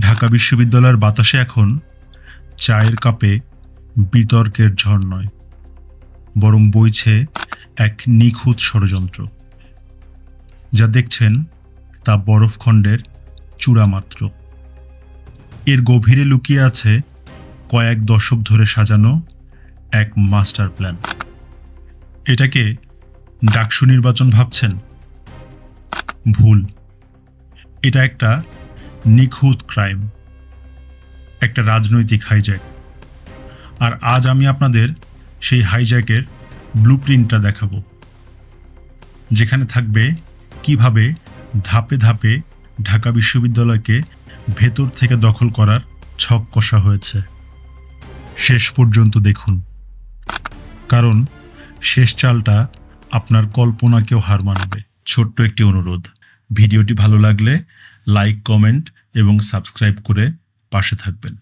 ঢাকা বিশ্ববিদ্যালয়ের বাতাসে এখন চায়ের কাপে বিতর্কের ঝড় নয় বরং বইছে এক নিখুঁত ষড়যন্ত্র, যা দেখছেন তা বরফখণ্ডের চূড়া মাত্র এর গভীরে লুকিয়ে আছে কয়েক দশক ধরে সাজানো এক মাস্টার প্ল্যান। এটাকে ডাকসু নির্বাচন ভাবছেন? ভুল। এটা একটা নিখুঁত ক্রাইম একটা রাজনৈতিক হাইজ্যাক আর আজ আমি আপনাদের সেই হাইজ্যাকের ব্লু প্রিন্টটা দেখাবো, যেখানে থাকবে কীভাবে ধাপে ধাপে ঢাকা বিশ্ববিদ্যালয়কে ভেতর থেকে দখল করার ছক কষা হয়েছে। শেষ পর্যন্ত দেখুন, কারণ শেষ চালটা আপনার কল্পনাকেও হার মানাবে। ছোট্ট একটি অনুরোধ, ভিডিওটি ভালো লাগলে লাইক কমেন্ট এবং সাবস্ক্রাইব করে পাশে থাকবেন।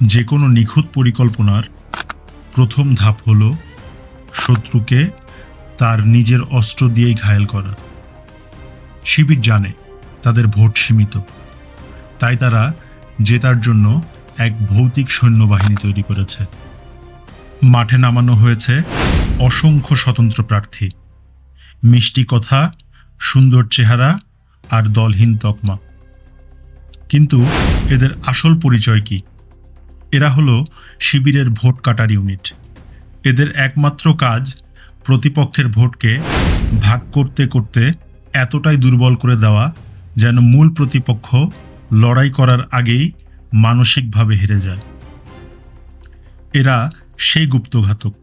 যে কোনো নিখুঁত পরিকল্পনার প্রথম ধাপ হল শত্রুকে তার নিজের অস্ত্র দিয়েই ঘায়েল করা। শিবির জানে তাদের ভোট সীমিত। তাই তারা জেতার জন্য এক ভৌতিক সৈন্যবাহিনী তৈরি করেছে। মাঠে নামানো হয়েছে অসংখ্য স্বতন্ত্র প্রার্থী। মিষ্টি কথা, সুন্দর চেহারা আর দলহীন তকমা। কিন্তু এদের আসল পরিচয় কি? এরা হলো শিবিরের ভোট কাটার ইউনিট। এদের একমাত্র কাজ প্রতিপক্ষের ভোটকে ভাগ করতে করতে এতটাই দুর্বল করে দেওয়া যেন মূল প্রতিপক্ষ লড়াই করার আগেই মানসিকভাবে হেরে যায়। এরা সেই গুপ্তঘাতক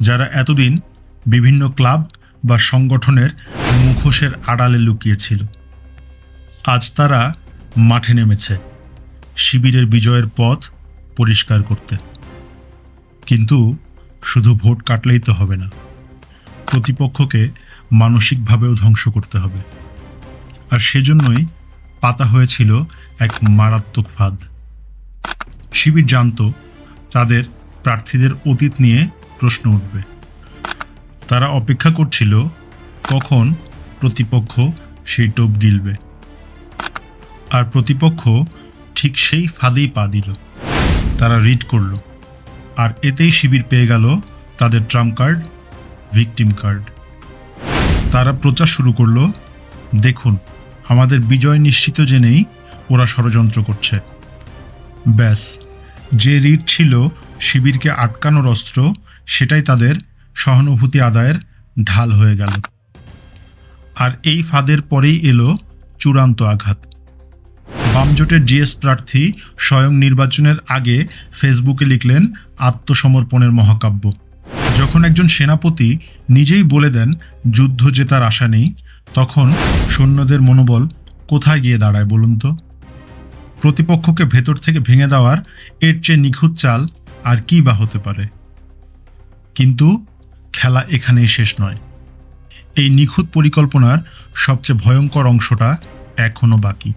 যারা এতদিন বিভিন্ন ক্লাব বা সংগঠনের মুখোশের আড়ালে লুকিয়েছিল। আজ তারা মাঠে নেমেছে, শিবিরের বিজয়ের পথ পরিষ্কার করতে। কিন্তু শুধু ভোট কাটলেই তো হবে না, প্রতিপক্ষকে মানসিকভাবেও ধ্বংস করতে হবে। আর সেজন্যই পাতা হয়েছিল এক মারাত্মক ফাঁদ। শিবির জানত, তাদের প্রার্থীদের অতীত নিয়ে প্রশ্ন উঠবে। তারা অপেক্ষা করছিল কখন প্রতিপক্ষ সেই টোপ গিলবে। আর প্রতিপক্ষ ঠিক সেই ফাঁদেই পা দিল। তারা রিড করল। আর এতেই শিবির পেয়ে গেল তাদের ট্রাম্প কার্ড, ভিকটিম কার্ড। তারা প্রচার শুরু করল, দেখুন, আমাদের বিজয় নিশ্চিত জেনেই ওরা ষড়যন্ত্র করছে। ব্যাস, যে রিট ছিল শিবিরকে আটকানোর অস্ত্র, সেটাই তাদের সহানুভূতি আদায়ের ঢাল হয়ে গেল। আর এই ফাঁদের পরেই এলো চূড়ান্ত আঘাত। বামজোটের জিএস প্রার্থী স্বয়ং নির্বাচনের আগে ফেসবুকে লিখলেন আত্মসমর্পণের মহাকাব্য। যখন একজন সেনাপতি নিজেই বলে দেন, যুদ্ধ জেতার আশা নেই, তখন সৈন্যদের মনোবল কোথায় গিয়ে দাঁড়ায় বলুন তো? প্রতিপক্ষকে ভেতর থেকে ভেঙে দেওয়ার এর চেয়ে নিখুঁত চাল আর কি বা হতে পারে? কিন্তু খেলা এখানেই শেষ নয়। এই নিখুঁত পরিকল্পনার সবচেয়ে ভয়ঙ্কর অংশটা এখনও বাকি।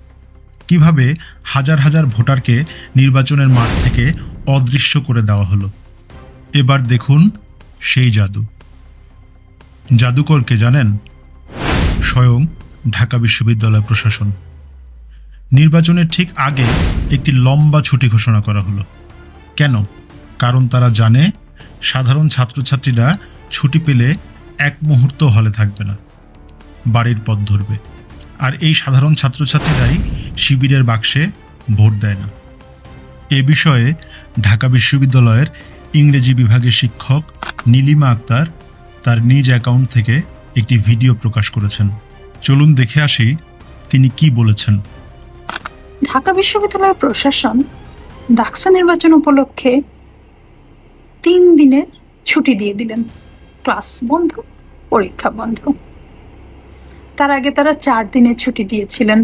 কীভাবে হাজার হাজার ভোটারকে নির্বাচনের মাঠ থেকে অদৃশ্য করে দেওয়া হলো। এবার দেখুন সেই জাদু। জাদুকরকে জানেন? স্বয়ং ঢাকা বিশ্ববিদ্যালয় প্রশাসন। নির্বাচনের ঠিক আগে একটি লম্বা ছুটি ঘোষণা করা হলো। কেন? কারণ তারা জানে সাধারণ ছাত্রছাত্রীরা ছুটি পেলে এক মুহূর্ত হলে থাকবে না। বাড়ির পথ ধরবে। আর এই সাধারণ ছাত্রছাত্রীরাই শিবিরের বাক্সে ভোট দেয় না। এ বিষয়ে ঢাকা বিশ্ববিদ্যালয়ের ইংরেজি বিভাগের শিক্ষক নীলিমা আক্তার তার নিজ অ্যাকাউন্ট থেকে একটি ভিডিও প্রকাশ করেছেন। চলুন দেখে আসি তিনি কি বলেছেন। ঢাকা বিশ্ববিদ্যালয় প্রশাসন ডাকসু নির্বাচন উপলক্ষে তিন দিনের ছুটি দিয়ে দিলেন। ক্লাস বন্ধ, পরীক্ষা বন্ধ। তার আগে তারা চার দিনের ছুটি দিয়েছিলেন।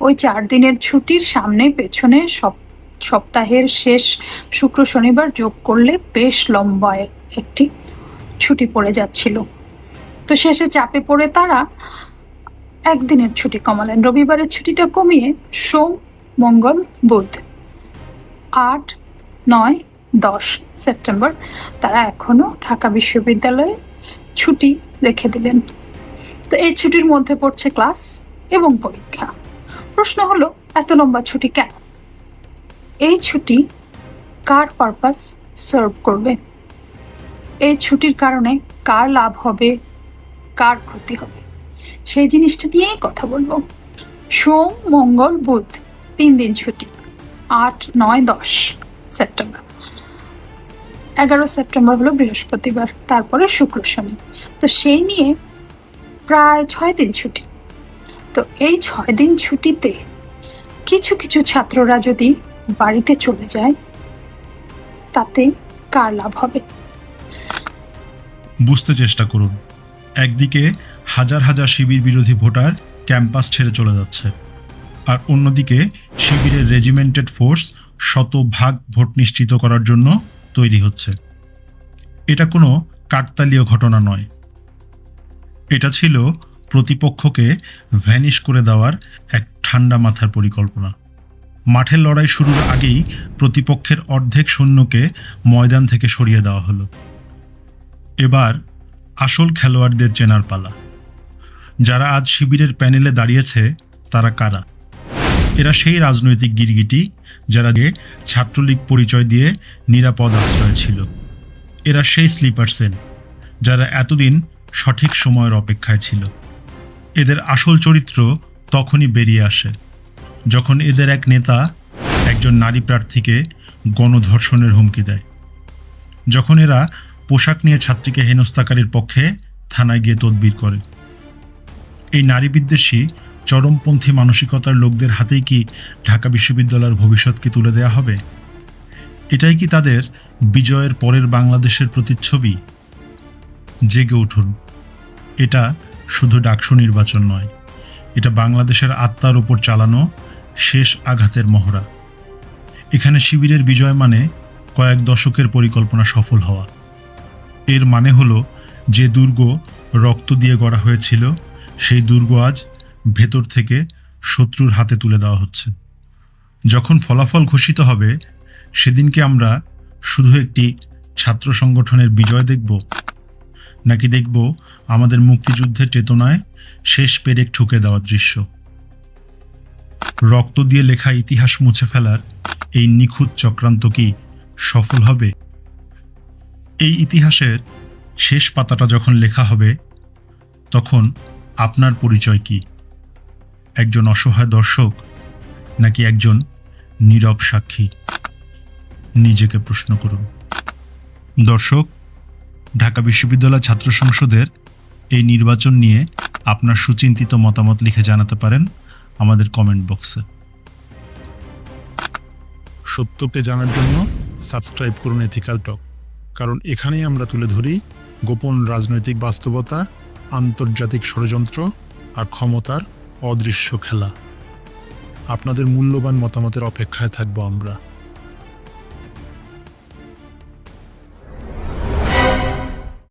ওই চার দিনের ছুটির সামনে পেছনে সব সপ্তাহের শেষ শুক্র শনিবার যোগ করলে বেশ লম্বায় একটি ছুটি পড়ে যাচ্ছিল। তো শেষে চাপে পড়ে তারা একদিনের ছুটি কমালেন। রবিবারের ছুটিটা কমিয়ে সোম, মঙ্গল, বুধ। আট, নয় দশ সেপ্টেম্বর, তারা এখনও ঢাকা বিশ্ববিদ্যালয়ে ছুটি রেখে দিলেন। তো এই ছুটির মধ্যে পড়ছে ক্লাস এবং পরীক্ষা। প্রশ্ন হলো, এত লম্বা ছুটি কেন? এই ছুটি কার পারপাস সার্ভ করবে? এই ছুটির কারণে কার লাভ হবে? কার ক্ষতি হবে? সেই জিনিসটা নিয়েই কথা বলব। সোম, মঙ্গল, বুধ তিন দিন ছুটি, আট, নয়, দশ সেপ্টেম্বর। এগারো সেপ্টেম্বর হলো বৃহস্পতিবার, তারপরে শুক্র শনি। তো সেই নিয়ে প্রায় ছয় দিন ছুটি। তো এই ছয় দিন ছুটিতে কিছু কিছু ছাত্ররা যদি বাড়িতে চলে যায়, তাতে কার লাভ হবে? বুঝতে চেষ্টা করুন। একদিকে হাজার হাজার শিবির বিরোধী ভোটার ক্যাম্পাস ছেড়ে চলে যাচ্ছে, আর অন্যদিকে শিবিরের রেজিমেন্টেড ফোর্স শতভাগ ভোট নিশ্চিত করার জন্য তৈরি হচ্ছে। এটা কোনো কাকতালীয় ঘটনা নয়। এটা ছিল প্রতিপক্ষকে ভ্যানিশ করে দেওয়ার এক ঠান্ডা মাথার পরিকল্পনা। মাঠের লড়াই শুরুর আগেই প্রতিপক্ষের অর্ধেক সৈন্যকে ময়দান থেকে সরিয়ে দেওয়া হলো। এবার আসল খেলোয়াড়দের চেনার পালা। যারা আজ শিবিরের প্যানেলে দাঁড়িয়েছে, তারা কারা? এরা সেই রাজনৈতিক গিরগিটি যারা দিয়ে ছাত্রলীগ পরিচয় দিয়ে নিরাপদ আশ্রয় ছিল। এরা সেই স্লিপার সেল যারা এতদিন সঠিক সময়ের অপেক্ষায় ছিল। এদের আসল চরিত্র তখনই বেরিয়ে আসে, যখন এদের এক নেতা একজন নারী প্রার্থীকে গণধর্ষণের হুমকি দেয়। যখন এরা পোশাক নিয়ে ছাত্রীকে হেনস্থাকারীর পক্ষে থানায় গিয়ে তদবির করে। এই নারী বিদ্বেষী চরমপন্থী মানসিকতার লোকদের হাতেই কি ঢাকা বিশ্ববিদ্যালয়ের ভবিষ্যৎকে তুলে দেয়া হবে? এটাই কি তাদের বিজয়ের পরের বাংলাদেশের প্রতিচ্ছবি? জেগে উঠুন। এটা শুধু ডাকসু নির্বাচন নয়, এটা বাংলাদেশের আত্মার উপর চালানো শেষ আঘাতের মহড়া। এখানে শিবিরের বিজয় মানে কয়েক দশকের পরিকল্পনা সফল হওয়া। এর মানে হলো যে দুর্গ রক্ত দিয়ে গড়া হয়েছিল, সেই দুর্গ আজ ভেতর থেকে শত্রুর হাতে তুলে দেওয়া হচ্ছে। যখন ফলাফল ঘোষিত হবে, সেদিনকে আমরা শুধু একটি ছাত্র সংগঠনের বিজয় দেখব, নাকি দেখব আমাদের মুক্তিযুদ্ধের চেতনায় শেষ পেরেক ঠুকে দেওয়া দৃশ্য। রক্ত দিয়ে লেখা ইতিহাস মুছে ফেলার এই নিখুঁত চক্রান্ত কি সফল হবে? এই ইতিহাসের শেষ পাতাটা যখন লেখা হবে, তখন আপনার পরিচয় কি? একজন অসহায় দর্শক নাকি একজন নীরব সাক্ষী? নিজেকে প্রশ্ন করুন। দর্শক, ঢাকা বিশ্ববিদ্যালয় ছাত্র সংসদের এই নির্বাচন নিয়ে আপনার সুচিন্তিত মতামত লিখে জানাতে পারেন আমাদের কমেন্ট বক্সে। সত্যকে জানার জন্য সাবস্ক্রাইব করুন এথিক্যাল টক কারণ এখানেই আমরা তুলে ধরি গোপন রাজনৈতিক বাস্তবতা, আন্তর্জাতিক ষড়যন্ত্র আর ক্ষমতার অদৃশ্য খেলা। আপনাদের মূল্যবান মতামতের অপেক্ষায় থাকব আমরা।